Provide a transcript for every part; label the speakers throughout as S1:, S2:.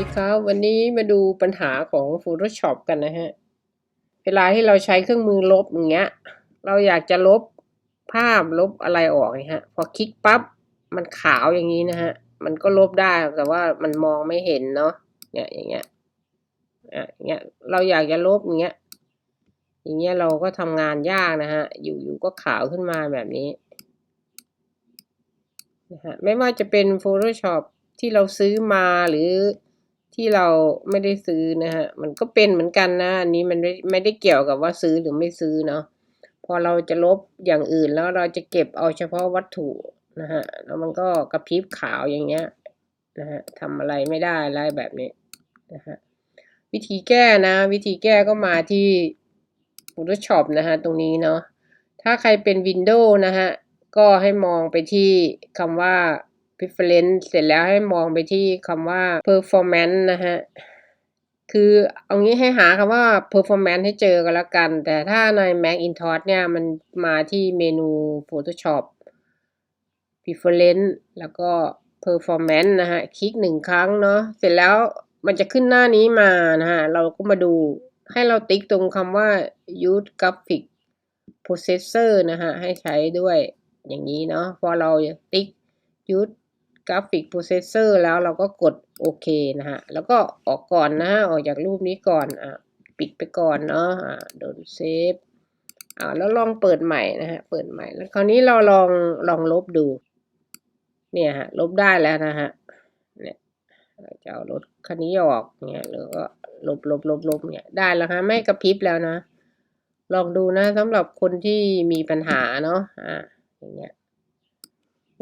S1: ีครับวันนี้มาดูปัญหาของ Photoshop กันนะฮะ เวลาที่เราใช้เครื่องมือลบอย่างเงี้ย เราอยากจะลบภาพลบอะไรออกนะฮะ พอคลิกปั๊บมันขาวอย่างนี้นะฮะ มันก็ลบได้แต่ว่ามันมองไม่เห็นเนาะเนี่ยอย่างเงี้ยอะอย่างเงี้ยเราอยากจะลบอย่างเงี้ย อย่างเงี้ยเราก็ทำงานยากนะฮะ อยู่ๆก็ขาวขึ้นมาแบบนี้นะฮะไม่ว่าจะเป็น Photoshop ที่เราซื้อมาหรือ ที่เราไม่ได้ซื้อนะฮะ มันก็เป็นเหมือนกันนะ อันนี้มันไม่ไม่ได้เกี่ยวกับว่าซื้อหรือไม่ซื้อเนาะ พอเราจะลบอย่างอื่นแล้วเราจะเก็บเอาเฉพาะวัตถุนะฮะ แล้วมันก็กระพริบขาวอย่างเงี้ยนะฮะทำอะไรไม่ได้อะไรแบบนี้นะฮะ วิธีแก้นะ วิธีแก้ก็มาที่ Photoshop นะฮะตรงนี้เนาะ ถ้าใครเป็น Windows นะฮะ ก็ให้มองไปที่คำว่า preference เสร็จแล้วให้มองไปที่คำว่า performance นะฮะ คือเอางี้ให้หาคำว่า performance ให้เจอกันละกัน แต่ถ้าใน Macintosh เนี่ย มันมาที่เมนู Photoshop preference แล้วก็ performance นะฮะ คลิกหนึ่งครั้งเนาะ เสร็จแล้วมันจะขึ้นหน้านี้มานะฮะ เราก็มาดูให้เราติ๊กตรงคำว่า use graphic processor นะฮะ ให้ใช้ด้วยอย่างนี้เนาะ พอเราติ๊ก use graphic processor แล้วเราก็กดโอเคนะฮะ แล้วก็ออกก่อนนะฮะ ออกจากรูปนี้ก่อน อะ ปิดไปก่อนเนาะ อ่าโดนเซฟ อ่าแล้วลองเปิดใหม่นะฮะ เปิดใหม่ แล้วคราวนี้เราลอง ลองลบดู เนี่ยฮะ ลบได้แล้วนะฮะ เนี่ย เราจะเอารถคันนี้ออก เนี่ย แล้วก็ลบลบลบลบเนี่ย ได้แล้วฮะ ไม่กระพริบแล้วนะ ลองดูนะสำหรับคนที่มีปัญหาเนาะ อ่าอย่างเงี้ย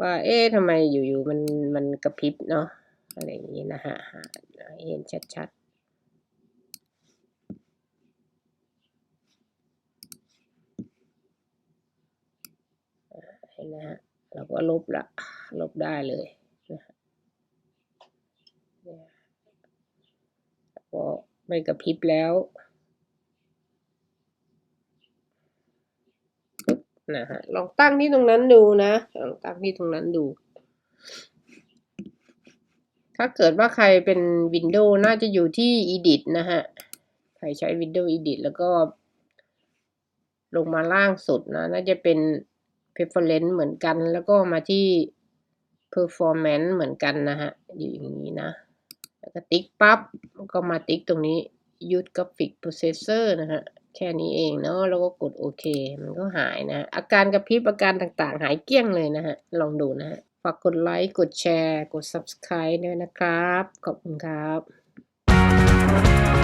S1: ว่าเอ๊ะทำไมอยู่ๆมันมันกระพริบเนาะอะไรอย่างนี้นะฮะเห็นชัดๆเห็นนะฮะเราก็ลบละลบได้เลยนะฮะก็ไม่กระพริบแล้ว นะฮะลองตั้งที่ตรงนั้นดูนะลองตั้งที่ตรงนั้นดู ถ้าเกิดว่าใครเป็น Windows น่าจะอยู่ที่ Edit นะฮะ ใครใช้ Windows Edit แล้วก็ ลงมาล่างสุดนะ น่าจะเป็น Preference เหมือนกัน แล้วก็มาที่ Performance เหมือนกันนะฮะ อยู่อย่างนี้นะ แล้วก็ติ๊กปั๊บก็มาติ๊กตรงนี้ Use Graphic Processor นะฮะ แค่นี้เองเนาะแล้วก็กดโอเค มันก็หายนะ อาการกระพริบอาการต่างๆ หายเกลี้ยงเลยนะฮะ ลองดูนะฮะ ฝากกดไลค์ กดแชร์ กด Subscribe ด้วยนะครับ ขอบคุณครับ